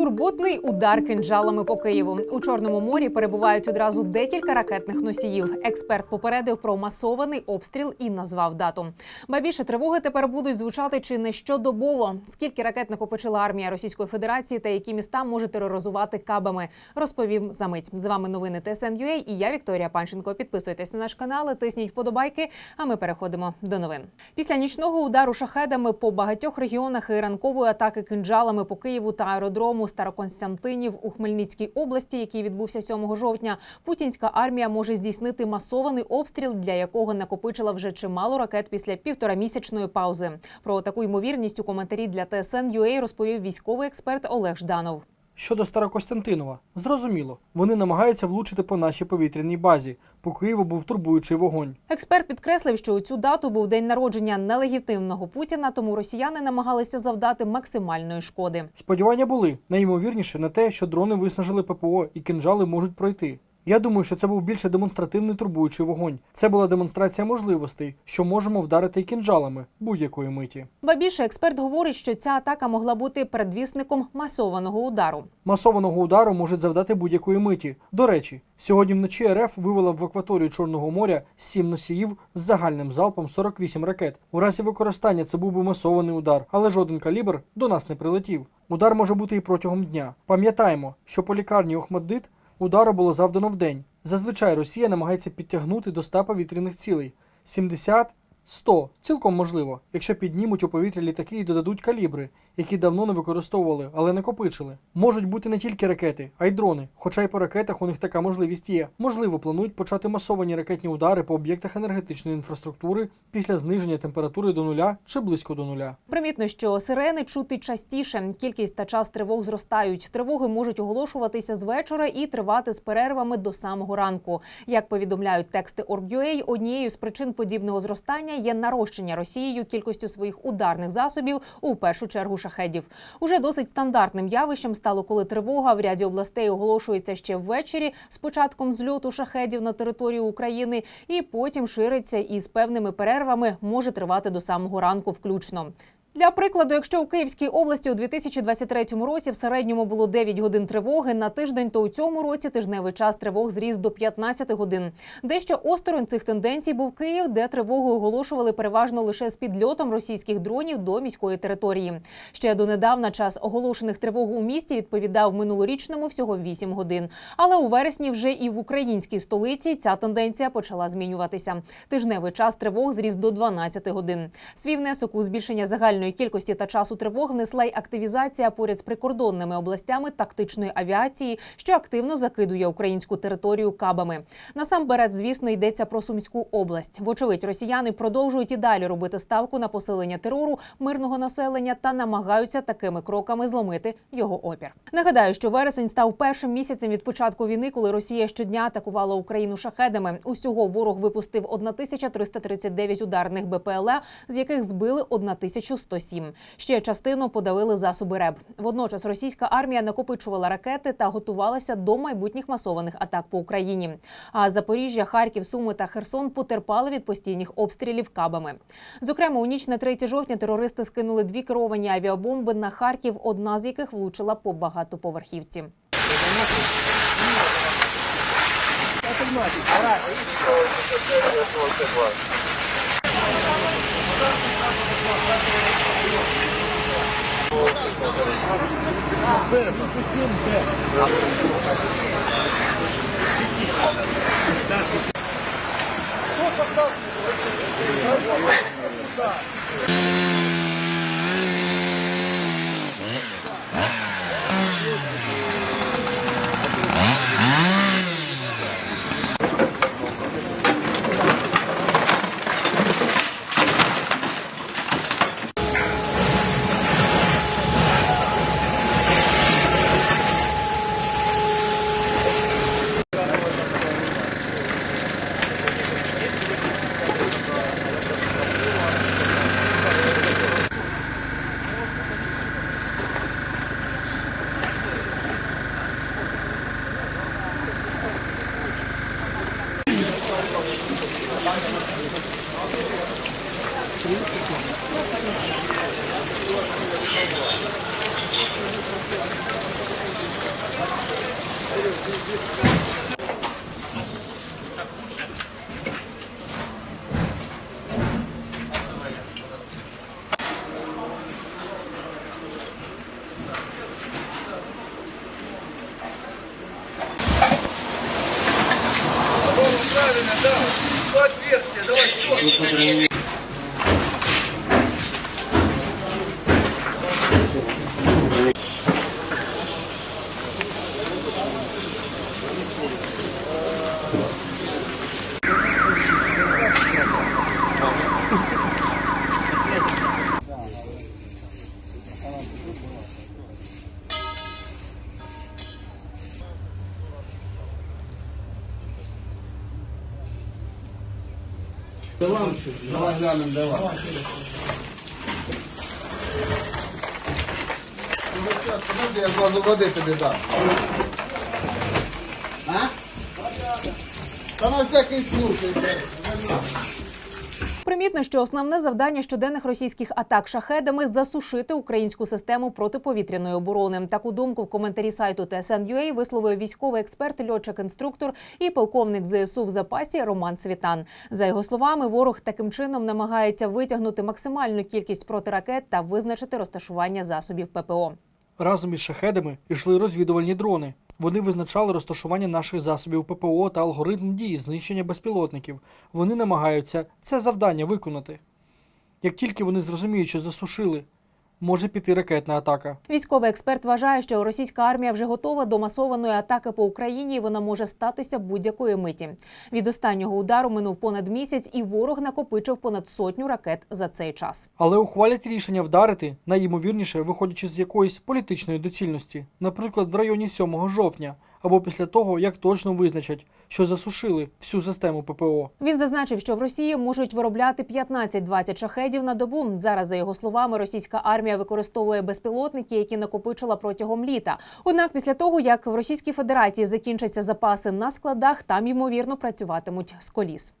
Турботний удар кинджалами по Києву. У Чорному морі перебувають одразу декілька ракетних носіїв. Експерт попередив про масований обстріл і назвав дату. Ба більше тривоги тепер будуть звучати чи не щодобово. Скільки ракет накопичила армія Російської Федерації та які міста може тероризувати кабами, розповім за мить. З вами новини ТСН.UA і я Вікторія Панченко. Підписуйтесь на наш канал, тисніть вподобайки. А ми переходимо до новин. Після нічного удару шахедами по багатьох регіонах і ранкової атаки кинджалами по Києву та аеродрому Староконстантинів у Хмельницькій області, який відбувся 7 жовтня, путінська армія може здійснити масований обстріл, для якого накопичила вже чимало ракет після півторамісячної паузи. Про таку ймовірність у коментарі для ТСН.UA розповів військовий експерт Олег Жданов. Щодо Старокостянтинова, зрозуміло, вони намагаються влучити по нашій повітряній базі. По Києву був турбуючий вогонь. Експерт підкреслив, що у цю дату був день народження нелегітимного Путіна, тому росіяни намагалися завдати максимальної шкоди. Сподівання були найімовірніше на те, що дрони виснажили ППО і кинжали можуть пройти. Я думаю, що це був більше демонстративний турбуючий вогонь. Це була демонстрація можливостей, що можемо вдарити і кинжалами будь-якої миті. Ба більше експерт говорить, що ця атака могла бути передвісником масованого удару. Масованого удару можуть завдати будь-якої миті. До речі, сьогодні вночі РФ вивела в акваторію Чорного моря сім носіїв з загальним залпом 48 ракет. У разі використання це був би масований удар, але жоден калібр до нас не прилетів. Удар може бути і протягом дня. Пам'ятаємо, що по лікарні Охмаддит удару було завдано вдень. Зазвичай Росія намагається підтягнути до 100 повітряних цілей 70 100 цілком можливо, якщо піднімуть у повітря літаки і додадуть калібри, які давно не використовували, але накопичили. Можуть бути не тільки ракети, а й дрони. Хоча й по ракетах у них така можливість є. Можливо, планують почати масовані ракетні удари по об'єктах енергетичної інфраструктури після зниження температури до нуля чи близько до нуля. Примітно, що сирени чути частіше. Кількість та час тривог зростають. Тривоги можуть оголошуватися з вечора і тривати з перервами до самого ранку. Як повідомляють тексти Org.ua, однією з причин подібного зростання є нарощення Росією кількістю своїх ударних засобів у першу чергу шахедів. Уже досить стандартним явищем стало, коли тривога в ряді областей оголошується ще ввечері з початком зльоту шахедів на територію України, і потім шириться і з певними перервами може тривати до самого ранку, включно. Для прикладу, якщо у Київській області у 2023 році в середньому було 9 годин тривоги на тиждень, то у цьому році тижневий час тривог зріс до 15 годин. Дещо осторонь цих тенденцій був Київ, де тривогу оголошували переважно лише з підльотом російських дронів до міської території. Ще донедавна час оголошених тривог у місті відповідав минулорічному всього 8 годин. Але у вересні вже і в українській столиці ця тенденція почала змінюватися. Тижневий час тривог зріс до 12 годин. Свій внесок у збільшення загальної кількості та часу тривог внесла й активізація поряд з прикордонними областями тактичної авіації, що активно закидує українську територію кабами. Насамперед, звісно, йдеться про Сумську область. Вочевидь, росіяни продовжують і далі робити ставку на посилення терору мирного населення та намагаються такими кроками зломити його опір. Нагадаю, що вересень став першим місяцем від початку війни, коли Росія щодня атакувала Україну шахедами. Усього ворог випустив 1339 ударних БПЛА, з яких збили 107. Ще частину подавили засоби РЕБ. Водночас російська армія накопичувала ракети та готувалася до майбутніх масованих атак по Україні. А Запоріжжя, Харків, Суми та Херсон потерпали від постійних обстрілів кабами. Зокрема, у ніч на 3 жовтня терористи скинули дві керовані авіабомби на Харків, одна з яких влучила по багатоповерхівці. Thank. Кто создал? Let's go. Давай давай. вам. Подожди, я зразу води тобі дам. А? Та на всякий случай. Примітно, що основне завдання щоденних російських атак шахедами засушити українську систему протиповітряної оборони. Таку думку в коментарі сайту TSN.ua висловив військовий експерт, льотчик-інструктор і полковник ЗСУ в запасі Роман Світан. За його словами, ворог таким чином намагається витягнути максимальну кількість протиракет та визначити розташування засобів ППО. Разом із шахедами йшли розвідувальні дрони. Вони визначали розташування наших засобів ППО та алгоритм дії знищення безпілотників. Вони намагаються це завдання виконати. Як тільки вони зрозуміють, що засушили, може піти ракетна атака. Військовий експерт вважає, що російська армія вже готова до масованої атаки по Україні. і Вона може статися будь-якої миті. Від останнього удару минув понад місяць, і ворог накопичив понад сотню ракет за цей час. Але ухвалять рішення вдарити, найімовірніше, виходячи з якоїсь політичної доцільності, наприклад, в районі 7 жовтня, або після того, як точно визначать, що засушили всю систему ППО. Він зазначив, що в Росії можуть виробляти 15-20 шахедів на добу. Зараз, за його словами, російська армія використовує безпілотники, які накопичила протягом літа. Однак, після того як в Російській Федерації закінчаться запаси на складах, там ймовірно працюватимуть з коліс.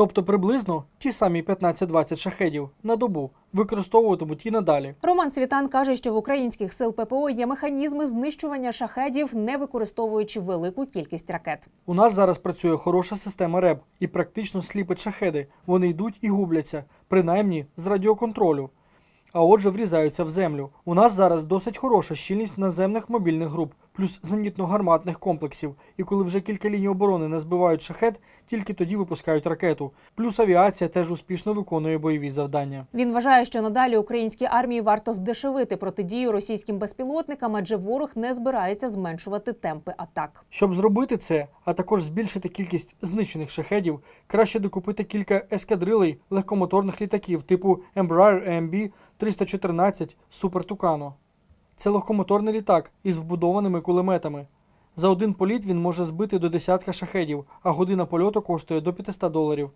Тобто приблизно ті самі 15-20 шахедів на добу використовуватимуть і надалі. Роман Світан каже, що в українських сил ППО є механізми знищування шахедів, не використовуючи велику кількість ракет. У нас зараз працює хороша система РЕБ і практично сліпить шахеди. Вони йдуть і губляться, принаймні з радіоконтролю. А отже, врізаються в землю. У нас зараз досить хороша щільність наземних мобільних груп, плюс зенітно-гарматних комплексів. І коли вже кілька ліній оборони не збивають шахет, тільки тоді випускають ракету. Плюс авіація теж успішно виконує бойові завдання. Він вважає, що надалі українській армії варто здешевити протидію російським безпілотникам, адже ворог не збирається зменшувати темпи атак. Щоб зробити це, а також збільшити кількість знищених шахедів, краще докупити кілька ескадрилей легкомоторних літаків типу Embraer AMB 314 Super Tucano. Це легкомоторний літак із вбудованими кулеметами. За один політ він може збити до десятка шахедів, а година польоту коштує до 500 доларів.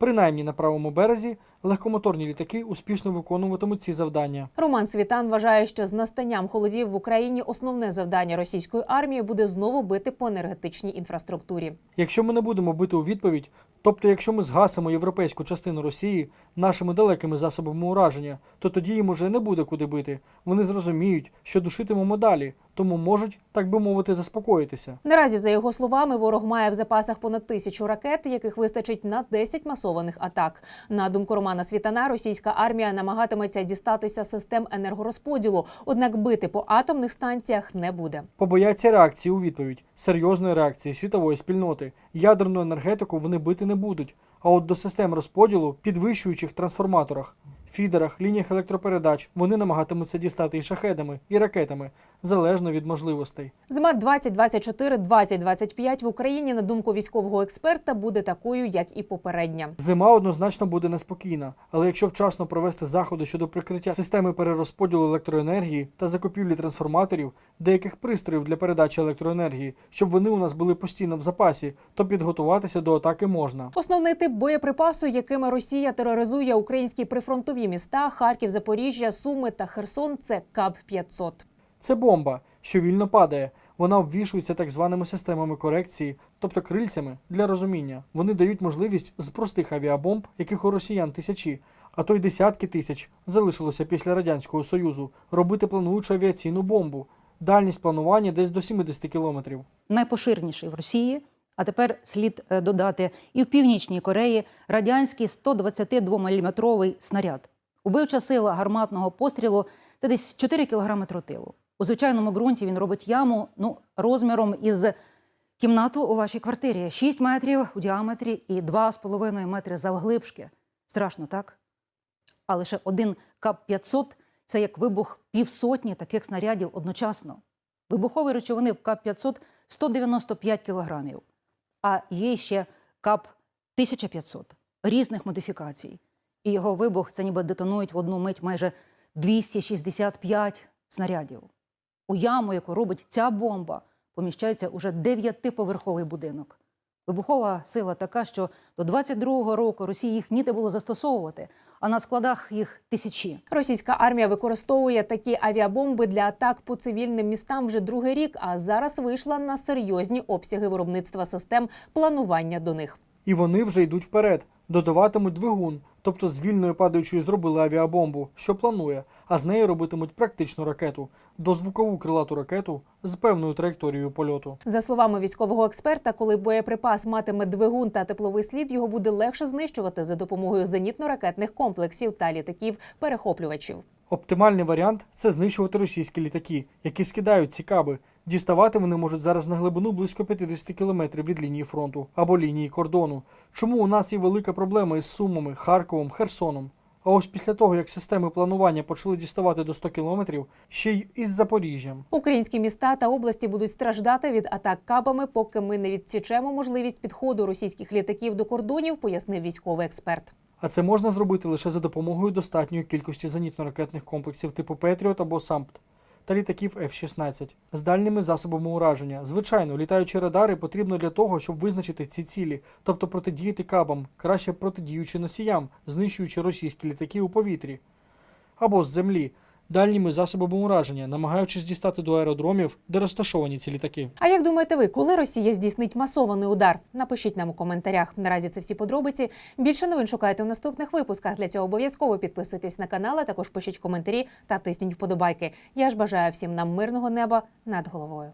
Принаймні на правому березі легкомоторні літаки успішно виконуватимуть ці завдання. Роман Світан вважає, що з настанням холодів в Україні основне завдання російської армії буде знову бити по енергетичній інфраструктурі. Якщо ми не будемо бити у відповідь, тобто якщо ми згасимо європейську частину Росії нашими далекими засобами ураження, то тоді їм уже не буде куди бити. Вони зрозуміють, що душитимемо далі, тому можуть, так би мовити, заспокоїтися. Наразі, за його словами, ворог має в запасах понад тисячу ракет, яких вистачить на 10 масованих атак. На думку Романа Світана, російська армія намагатиметься дістатися систем енергорозподілу, однак бити по атомних станціях не буде. Побояться реакції у відповідь, серйозної реакції світової спільноти. Ядерну енергетику вони бити не будуть. А от до систем розподілу, підвищуючих трансформаторах, фідерах, лініях електропередач вони намагатимуться дістати і шахедами, і ракетами, залежно від можливостей. Зима 2024-2025 в Україні, на думку військового експерта, буде такою, як і попередня. Зима однозначно буде неспокійна, але якщо вчасно провести заходи щодо прикриття системи перерозподілу електроенергії та закупівлі трансформаторів, деяких пристроїв для передачі електроенергії, щоб вони у нас були постійно в запасі, то підготуватися до атаки можна. Основний тип боєприпасу, якими Росія тероризує українські прифронтові міста Харків, Запоріжжя, Суми та Херсон, це КАБ 500 Це бомба, що вільно падає. Вона обвішується так званими системами корекції, тобто крильцями для розуміння. Вони дають можливість з простих авіабомб, яких у росіян тисячі, а то й десятки тисяч залишилося після радянського союзу, робити плануючу авіаційну бомбу. Дальність планування десь до 70 кілометрів. найпоширеніший в Росії. А тепер слід е, додати і в Північній Кореї радянський 122-мм снаряд. Убивча сила гарматного пострілу це десь 4 кг тротилу. У звичайному ґрунті він робить яму ну, розміром із кімнату у вашій квартирі 6 метрів у діаметрі і 2,5 метри завглибшки. Страшно, так? А лише один КАП-500 – це як вибух півсотні таких снарядів одночасно. Вибухові речовини в КАП-500 – 195 кілограмів, а є ще КАП-1500 різних модифікацій. І його вибух – це ніби детонують в одну мить майже 265 снарядів. У яму, яку робить ця бомба, поміщається уже дев'ятиповерховий будинок. Вибухова сила така, що до 22-го року Росії їх ніде було застосовувати, а на складах їх тисячі. Російська армія використовує такі авіабомби для атак по цивільним містам вже другий рік, а зараз вийшла на серйозні обсяги виробництва систем планування до них. І вони вже йдуть вперед, додаватимуть двигун, тобто з вільною падаючою зробили авіабомбу, що планує, а з неї робитимуть практичну ракету, дозвукову крилату ракету з певною траєкторією польоту. За словами військового експерта, коли боєприпас матиме двигун та тепловий слід, його буде легше знищувати за допомогою зенітно-ракетних комплексів та літаків-перехоплювачів. Оптимальний варіант це знищувати російські літаки, які скидають ці каби. Діставати вони можуть зараз на глибину близько 50 кілометрів від лінії фронту або лінії кордону. Чому у нас є велика проблема із Сумами, Харковом, Херсоном? А ось після того, як системи планування почали діставати до 100 кілометрів, ще й із Запоріжжям. Українські міста та області будуть страждати від атак кабами, поки ми не відсічемо можливість підходу російських літаків до кордонів, пояснив військовий експерт. А це можна зробити лише за допомогою достатньої кількості зенітно-ракетних комплексів типу Петріот або САМПТ та літаків F-16 з дальними засобами ураження. Звичайно, літаючі радари потрібно для того, щоб визначити ці цілі, тобто протидіяти кабам, краще протидіючи носіям, знищуючи російські літаки у повітрі або з землі. Дальніми засобами ураження, намагаючись дістати до аеродромів, де розташовані ці літаки. А як думаєте ви, коли Росія здійснить масований удар? Напишіть нам у коментарях. Наразі це всі подробиці. Більше новин шукайте у наступних випусках. Для цього обов'язково підписуйтесь на канал, а також пишіть коментарі та тисніть вподобайки. Я ж бажаю всім нам мирного неба над головою.